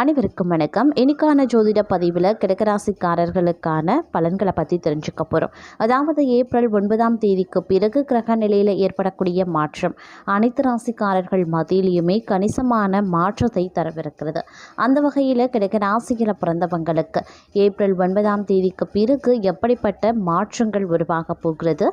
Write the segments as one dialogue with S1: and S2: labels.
S1: அனைவருக்கும் வணக்கம். இன்னைக்கான ஜோதிட பதிவில் கிடக்கராசிக்காரர்களுக்கான பலன்களை பற்றி தெரிஞ்சுக்க போகிறோம் அதாவது ஏப்ரல் ஒன்பதாம் தேதிக்கு பிறகு கிரக நிலையில் ஏற்படக்கூடிய மாற்றம். அனைத்து ராசிக்காரர்கள் மத்தியிலையுமே கணிசமான மாற்றத்தை தரவிருக்கிறது. அந்த வகையில் கிடக்கராசியில் பிறந்தவங்களுக்கு ஏப்ரல் ஒன்பதாம் தேதிக்கு பிறகு எப்படிப்பட்ட மாற்றங்கள் உருவாக போகிறது?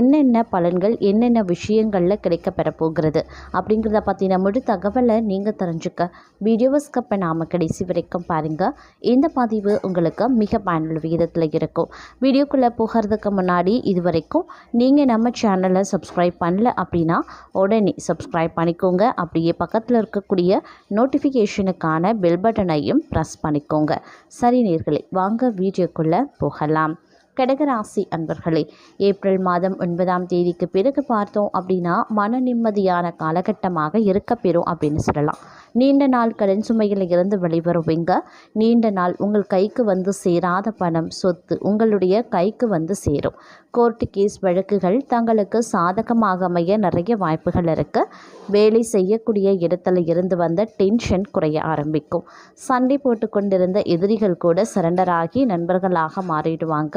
S1: என்னென்ன பலன்கள் என்னென்ன விஷயங்களில் கிடைக்கப்பெற போகிறது? அப்படிங்கிறத பற்றின முழு தகவலை நீங்கள் தெரிஞ்சுக்க. வீடியோ ஸ்கப்பை நாம் கடைசி வரைக்கும் பாருங்கள் இந்த பதிவு உங்களுக்கு மிக பயனுள்ள விகிதத்தில் இருக்கும். வீடியோக்குள்ளே போகிறதுக்கு முன்னாடி இது வரைக்கும் நீங்கள் நம்ம சேனலை சப்ஸ்கிரைப் பண்ணல அப்படின்னா உடனே சப்ஸ்கிரைப் பண்ணிக்கோங்க. அப்படியே பக்கத்தில் இருக்கக்கூடிய நோட்டிஃபிகேஷனுக்கான பெல் பட்டனையும் ப்ரெஸ் பண்ணிக்கோங்க. சரி நேர்களே வாங்க வீடியோக்குள்ளே போகலாம். கடகராசி அன்பர்களே ஏப்ரல் மாதம் ஒன்பதாம் தேதிக்கு பிறகு பார்த்தோம் அப்படின்னா மன நிம்மதியான காலகட்டமாக இருக்கப்பெறும் அப்படின்னு சொல்லலாம். நீண்ட நாள் கடன் சுமையில் இருந்து வெளிவருவீங்க. நீண்ட நாள் உங்கள் கைக்கு வந்து சேராத பணம் சொத்து உங்களுடைய கைக்கு வந்து சேரும். கோர்ட்டு கேஸ் வழக்குகள் தங்களுக்கு சாதகமாக அமைய நிறைய வாய்ப்புகள் இருக்குது வேலை செய்யக்கூடிய இடத்துல இருந்து வந்த டென்ஷன் குறைய ஆரம்பிக்கும். சண்டை போட்டு கொண்டிருந்த எதிரிகள் கூட சரண்டர் ஆகி நண்பர்களாக மாறிடுவாங்க.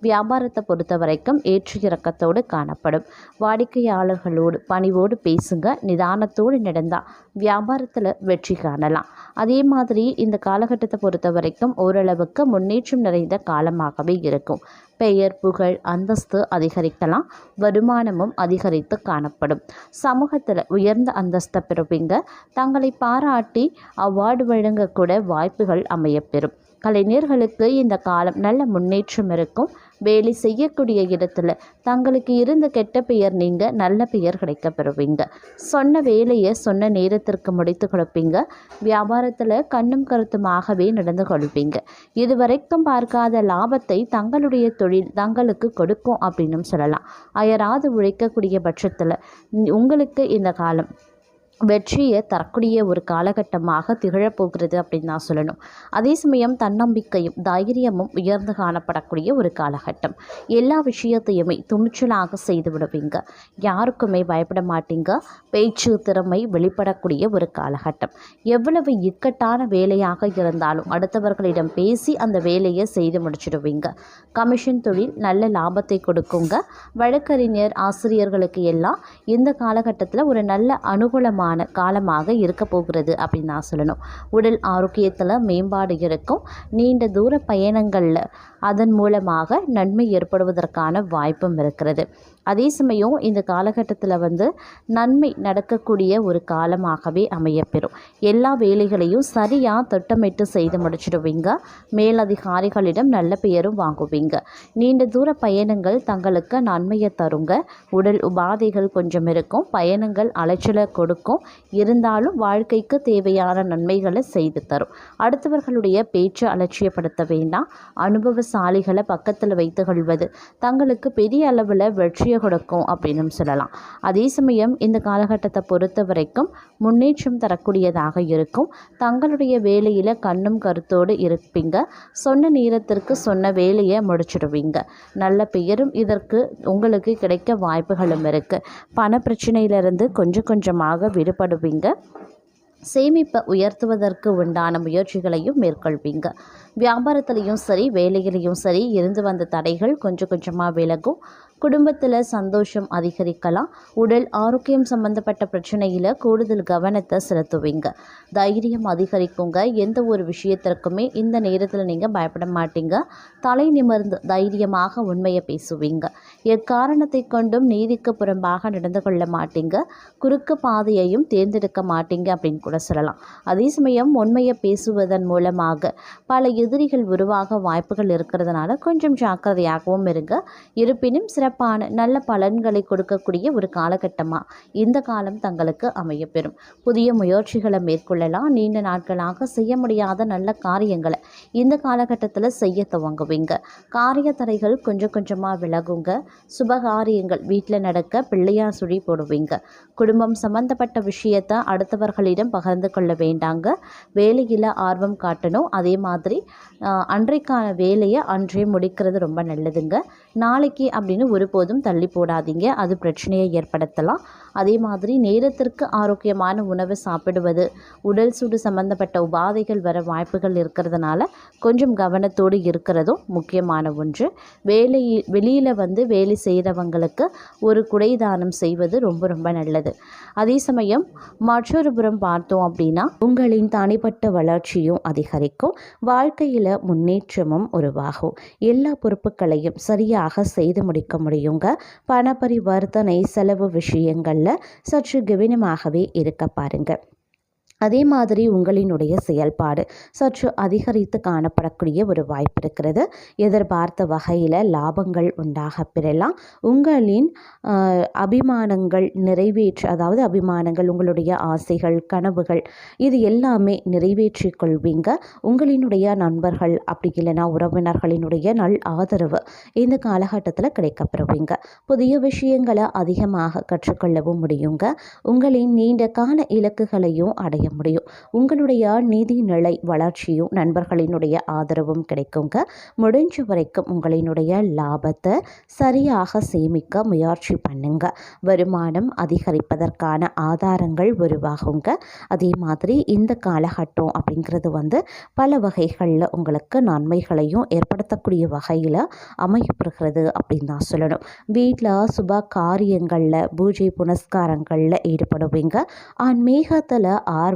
S1: வியாபாரத்தை பொறுத்த வரைக்கும் ஏற்று இறக்கத்தோடு காணப்படும். வாடிக்கையாளர்களோடு பணிவோடு பேசுங்க நிதானத்தோடு நடந்தால் வியாபாரத்தில் வெற்றி காணலாம். அதே மாதிரி இந்த காலகட்டத்தை பொறுத்த வரைக்கும் ஓரளவுக்கு முன்னேற்றம் நிறைந்த காலமாகவே இருக்கும். பெயர் புகழ் அந்தஸ்து அதிகரிக்கலாம் வருமானமும் அதிகரித்து காணப்படும். சமூகத்தில் உயர்ந்த அந்தஸ்தை பெறுவீங்க. தங்களை பாராட்டி அவார்டு வழங்கக்கூட வாய்ப்புகள் அமையப்பெறும். கலைஞர்களுக்கு இந்த காலம் நல்ல முன்னேற்றம் இருக்கும். வேலை செய்யக்கூடிய இடத்துல தங்களுக்கு இருந்த கெட்ட பெயர் நீங்கள் நல்ல பெயர் கிடைக்க பெறுவீங்க சொன்ன வேலையை சொன்ன நேரத்திற்கு முடித்து கொடுப்பீங்க. வியாபாரத்தில் கண்ணும் கருத்துமாகவே நடந்து கொள்வீங்க. இதுவரைக்கும் பார்க்காத லாபத்தை தங்களுடைய தொழில் தங்களுக்கு கொடுக்கும் அப்படின்னு சொல்லலாம். அயராது உழைக்கக்கூடிய பட்சத்தில் உங்களுக்கு இந்த காலம் வெற்றியை தரக்கூடிய ஒரு காலகட்டமாக திகழப்போகிறது அப்படின்னு நான் சொல்லணும். அதே சமயம் தன்னம்பிக்கையும் தைரியமும் உயர்ந்து காணப்படக்கூடிய ஒரு காலகட்டம். எல்லா விஷயத்தையுமே துணிச்சலாக செய்து விடுவீங்க. யாருக்குமே பயப்பட மாட்டீங்க. பேச்சு திறமை வெளிப்படக்கூடிய ஒரு காலகட்டம். எவ்வளவு இக்கட்டான வேலையாக இருந்தாலும் அடுத்தவர்களிடம் பேசி அந்த வேலையை செய்து முடிச்சிடுவீங்க. கமிஷன் தொழில் நல்ல லாபத்தை கொடுக்குங்க. வழக்கறிஞர் ஆசிரியர்களுக்கு எல்லாம் இந்த காலகட்டத்தில் ஒரு நல்ல அனுகூலமாக அற்புதமான காலமாக இருக்க போகிறது அப்படின்னு நான் சொல்லணும். உடல் ஆரோக்கியத்தில் மேம்பாடு இருக்கும். நீண்ட தூர பயணங்களில் அதன் மூலமாக நன்மை ஏற்படுவதற்கான வாய்ப்பும் இருக்கிறது. அதே சமயம் இந்த காலகட்டத்தில் வந்து நன்மை நடக்கக்கூடிய ஒரு காலமாகவே அமையப்பெறும். எல்லா வேலைகளையும் சரியாக திட்டமிட்டு செய்து முடிச்சிடுவீங்க. மேலதிகாரிகளிடம் நல்ல பெயரும் வாங்குவீங்க. நீண்ட தூர பயணங்கள் தங்களுக்கு நன்மையை தருங்க. உடல் உபாதைகள் கொஞ்சம் இருக்கும். பயணங்கள் அலைச்சலை கொடுக்கும். இருந்தாலும் வாழ்க்கைக்கு தேவையான நன்மைகளை செய்து தரும். அடுத்தவர்களுடைய பேச்சு அலட்சியப்படுத்த வேண்டாம். அனுபவசாலிகளை பக்கத்தில் வைத்து கொள்வது. தங்களுக்கு பெரிய அளவில் வெற்றியை கொடுக்கும் அப்படின்னு சொல்லலாம். அதே சமயம் இந்த காலகட்டத்தை பொறுத்த வரைக்கும் முன்னேற்றம் தரக்கூடியதாக இருக்கும். தங்களுடைய வேலையில் கண்ணும் கருத்தோடு இருப்பீங்க. சொன்ன நேரத்திற்கு சொன்ன வேலையை முடிச்சிடுவீங்க. நல்ல பெயரும் இதற்கு உங்களுக்கு கிடைக்க வாய்ப்புகளும் இருக்குது பண பிரச்சனையிலிருந்து கொஞ்சம் கொஞ்சமாக ஈடுபடுவீங்க. சேமிப்பை உயர்த்துவதற்கு உண்டான முயற்சிகளையும் மேற்கொள்வீங்க. வியாபாரத்துலேயும் சரி வேலையிலையும் சரி இருந்து வந்த தடைகள் கொஞ்சம் கொஞ்சமாக விலகும். குடும்பத்தில் சந்தோஷம் அதிகரிக்கலாம். உடல் ஆரோக்கியம் சம்பந்தப்பட்ட பிரச்சனையில் கூடுதல் கவனத்தை செலுத்துவீங்க. தைரியம் அதிகரிக்குங்க. எந்த ஒரு விஷயத்திற்குமே இந்த நேரத்தில் நீங்கள் பயப்பட மாட்டீங்க. தலை நிமிர்ந்து தைரியமாக உண்மையை பேசுவீங்க. எக்காரணத்தை கொண்டும் நீதிக்கு புறம்பாக நடந்து கொள்ள மாட்டீங்க. குறுக்கு பாதையையும் தேர்ந்தெடுக்க மாட்டீங்க அப்படின்னு கூட சொல்லலாம். அதே சமயம் உண்மையை பேசுவதன் மூலமாக பல எதிரிகள் உருவாக வாய்ப்புகள் இருக்கிறதுனால கொஞ்சம் ஜாக்கிரதையாகவும் இருங்க. இருப்பினும் சில சிறப்பான நல்ல பலன்களை கொடுக்கக்கூடிய ஒரு காலகட்டமாக இந்த காலம் தங்களுக்கு அமையப்பெறும். புதிய முயற்சிகளை மேற்கொள்ளலாம். நீண்ட நாட்களாக செய்ய முடியாத நல்ல காரியங்களை இந்த காலகட்டத்தில் செய்ய துவங்குவீங்க. காரிய தடைகள் கொஞ்சம் கொஞ்சமாக விலகுங்க. சுபகாரியங்கள் வீட்டில் நடக்க பிள்ளையார் சுழி போடுவீங்க. குடும்பம் சம்பந்தப்பட்ட விஷயத்தை அடுத்தவர்களிடம் பகிர்ந்து கொள்ள வேண்டாங்க. வேலையில் ஆர்வம் காட்டணும். அதே மாதிரி அன்றைக்கான வேலையை அன்றே முடிக்கிறது ரொம்ப நல்லதுங்க. நாளைக்கு அப்படின்னு ஒருபோதும் தள்ளி போடாதீங்க. அது பிரச்சனையை ஏற்படுத்தலாம். அதே மாதிரி நேரத்திற்கு ஆரோக்கியமான உணவு சாப்பிடுவது உடல் சூடு சம்பந்தப்பட்ட உபாதைகள் வர வாய்ப்புகள் இருக்கிறதுனால கொஞ்சம் கவனத்தோடு இருக்கிறதும் முக்கியமான ஒன்று. வேலை வெளியில் வந்து வேலை செய்கிறவங்களுக்கு ஒரு குடை தானம் செய்வது ரொம்ப ரொம்ப நல்லது. அதே சமயம் மற்றொரு புறம் பார்த்தோம் அப்படின்னா உங்களின் தனிப்பட்ட வளர்ச்சியும் அதிகரிக்கும். வாழ்க்கையில் முன்னேற்றமும் உருவாகும். எல்லா பொறுப்புகளையும் சரியாக செய்து முடிக்க முடியுங்க. பண பரிவர்த்தனை செலவு விஷயங்களில் சற்று கவனமாகவே இருக்க பாருங்க. அதே மாதிரி உங்களினுடைய செயல்பாடு சற்று அதிகரித்து காணப்படக்கூடிய ஒரு வாய்ப்பு இருக்கிறது. எதிர்பார்த்த வகையில் லாபங்கள் உண்டாக பெறலாம். உங்களின் அபிமானங்கள் நிறைவேற்று அதாவது அபிமானங்கள் உங்களுடைய ஆசைகள் கனவுகள் இது எல்லாமே நிறைவேற்றி கொள்வீங்க. உங்களினுடைய நண்பர்கள் அப்படி இல்லைன்னா உறவினர்களினுடைய நல் ஆதரவு இந்த காலகட்டத்தில் கிடைக்கப்பெறுவீங்க. புதிய விஷயங்களை அதிகமாக கற்றுக்கொள்ளவும் முடியுங்க. உங்களின் நீண்ட கால இலக்குகளையும் அடைய முடியும். உங்களுடைய நிதி நிலை வளர்ச்சியும் நண்பர்களினுடைய ஆதரவும் கிடைக்குங்க. முடிஞ்ச வரைக்கும் உங்களினுடைய லாபத்தை சரியாக சேமிக்க முயற்சி பண்ணுங்க. வருமானம் அதிகரிப்பதற்கான ஆதாரங்கள் உருவாகுங்க. அதே மாதிரி இந்த காலகட்டம் அப்படிங்கிறது வந்து பல வகைகளில் உங்களுக்கு நன்மைகளையும் ஏற்படுத்தக்கூடிய வகையில் அமையப்படுகிறது அப்படின்னு தான் சொல்லணும். வீட்டில் சுப காரியங்களில் பூஜை புனஸ்காரங்களில் ஈடுபடுவீங்க. ஆன்மீகத்தில் ஆர்வம்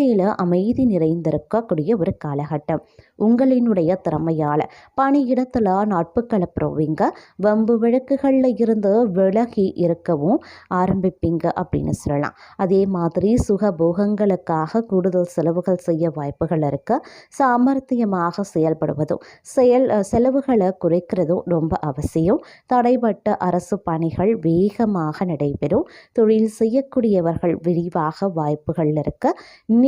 S1: வாழ்க்கையில் அமைதி நிறைந்திருக்கக்கூடிய ஒரு காலகட்டம். உங்களினுடைய திறமையால் பணியிடத்தில் நட்புகளை பெறுவீங்க வம்பு விளக்குகளில் இருந்து விலகி இருக்கவும் ஆரம்பிப்பீங்க அப்படின்னு சொல்லலாம். அதே மாதிரி சுக போகங்களுக்காக கூடுதல் செலவுகள் செய்ய வாய்ப்புகள் இருக்க. சாமர்த்தியமாக செயல்படுவதும் செயல் செலவுகளை குறைக்கிறதும் ரொம்ப அவசியம். தடைப்பட்ட அரசு பணிகள் வேகமாக நடைபெறும். தொழில் செய்யக்கூடியவர்கள் விரிவாக வாய்ப்புகள் இருக்க.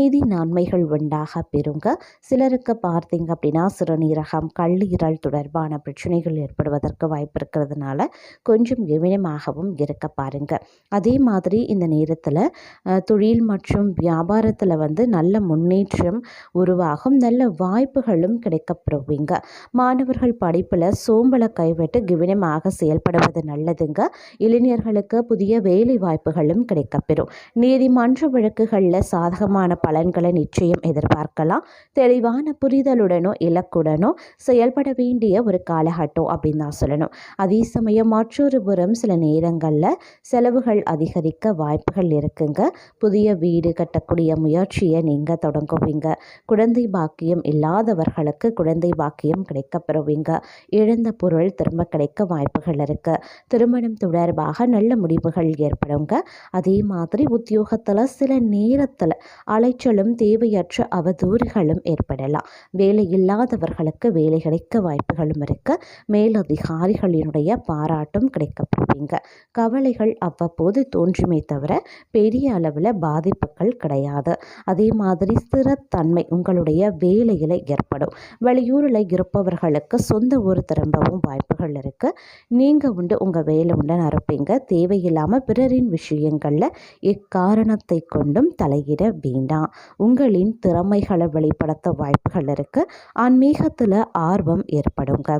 S1: நீதி நன்மைகள் உண்டாக பெறுங்க. சிலருக்கு பார்த்தீங்க அப்படின்னா சிறுநீரகம் கல்லீரல் தொடர்பான பிரச்சனைகள் ஏற்படுவதற்கு வாய்ப்பு இருக்கிறதுனால கொஞ்சம் கவனமாகவும் இருக்க பாருங்க. அதே மாதிரி இந்த நேரத்தில் தொழில் மற்றும் வியாபாரத்தில் வந்து நல்ல முன்னேற்றம் உருவாகும். நல்ல வாய்ப்புகளும் கிடைக்கப்பெறுவீங்க. மாணவர்கள் படிப்பில் சோம்பலை கைவிட்டு கவனமாக செயல்படுவது நல்லதுங்க. இளைஞர்களுக்கு புதிய வேலை வாய்ப்புகளும் கிடைக்கப்பெறும். நீதிமன்ற வழக்குகளில் சாதகமான பலன்களை நிச்சயம் எதிர்பார்க்கலாம். தெளிவான புரிதலுடனோ இலக்குடனோ செயல்பட வேண்டிய ஒரு காலகட்டம் அப்படின்னு தான் சொல்லணும். அதே சமயம் மற்றொரு புறம் சில நேரங்களில் செலவுகள் அதிகரிக்க வாய்ப்புகள் இருக்குங்க. புதிய வீடு கட்டக்கூடிய முயற்சியை நீங்கள் தொடங்குவீங்க. குழந்தை பாக்கியம் இல்லாதவர்களுக்கு குழந்தை பாக்கியம் கிடைக்கப்பெறுவீங்க. இழந்த பொருள் திரும்ப கிடைக்க வாய்ப்புகள் இருக்கு. திருமணம் தொடர்பாக நல்ல முடிவுகள் ஏற்படுங்க. அதே மாதிரி உத்தியோகத்தில் சில நேரத்தில் அலைச்சலும் தேவையற்ற அவதூறுகளும் ஏற்படலாம். வேலை இல்லாதவர்களுக்கு வேலை கிடைக்க வாய்ப்புகளும் இருக்க மேலதிகாரிகளினுடைய பாராட்டும் கிடைக்கப்பெறுவீங்க கவலைகள் அவ்வப்போது தோன்றுமே தவிர பெரிய அளவில் பாதிப்புகள் கிடையாது. அதே மாதிரி ஸ்திரத்தன்மை உங்களுடைய வேலையில் ஏற்படும். வெளியூரில் இருப்பவர்களுக்கு சொந்த ஊர் திரும்பவும் வாய்ப்புகள் இருக்கு. நீங்கள் உண்டு உங்கள் வேலை உண்டு நிரப்பீங்க. தேவையில்லாமல் பிறரின் விஷயங்களில் இக்காரணத்தை கொண்டும் தலையிட வேண்டாம். உங்களின் திறமைகளை வெளிப்படுத்த வாய்ப்புகள் இருக்குது ஆன்மீகத்தில் ஆர்வம் ஏற்படுங்க.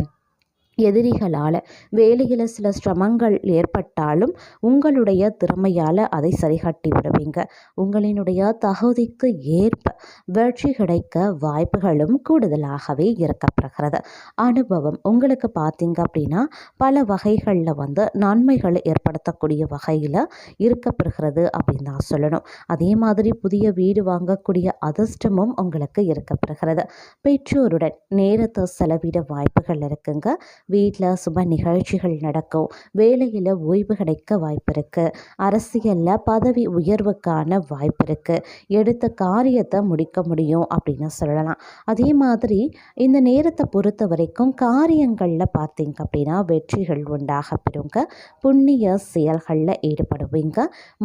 S1: எதிரிகளால் வேலையில் சில சிரமங்கள் ஏற்பட்டாலும் உங்களுடைய திறமையால் அதை சரிகட்டி விடுவீங்க. உங்களினுடைய தகுதிக்கு ஏற்ப வெற்றி கிடைக்க வாய்ப்புகளும் கூடுதலாகவே இருக்கப்படுகிறது அனுபவம். உங்களுக்கு பார்த்தீங்க அப்படின்னா பல வகைகளில் வந்து நன்மைகள் ஏற்படுத்தக்கூடிய வகையில் இருக்கப்படுகிறது அப்படின்னு தான் சொல்லணும். அதே மாதிரி புதிய வீடு வாங்கக்கூடிய அதிர்ஷ்டமும் உங்களுக்கு இருக்கப்படுகிறது பெற்றோருடன் நேரத்தை செலவிட வாய்ப்புகள் இருக்குங்க. வீட்டில் சுப நிகழ்ச்சிகள் நடக்கும். வேலையில் ஓய்வு கிடைக்க வாய்ப்பு இருக்குது அரசியலில் பதவி உயர்வுக்கான வாய்ப்பு இருக்குது எடுத்த காரியத்தை முடிக்க முடியும் அப்படின்னு சொல்லலாம். அதே மாதிரி இந்த நேரத்தை பொறுத்த வரைக்கும் காரியங்களில் பார்த்தீங்க அப்படின்னா வெற்றிகள் உண்டாக பெறுங்க. புண்ணிய செயல்களில் ஈடுபடுவீங்க.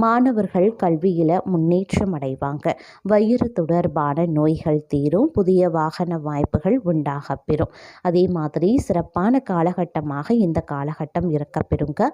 S1: மாணவர்கள் கல்வியில் முன்னேற்றம் அடைவாங்க. வயிறு தொடர்பான நோய்கள் தீரும். புதிய வாகன வாய்ப்புகள் உண்டாக பெறும். அதே மாதிரி சிறப்பான காலகட்டமாக இந்த காலகட்டம் இருக்கப்பெறுங்க.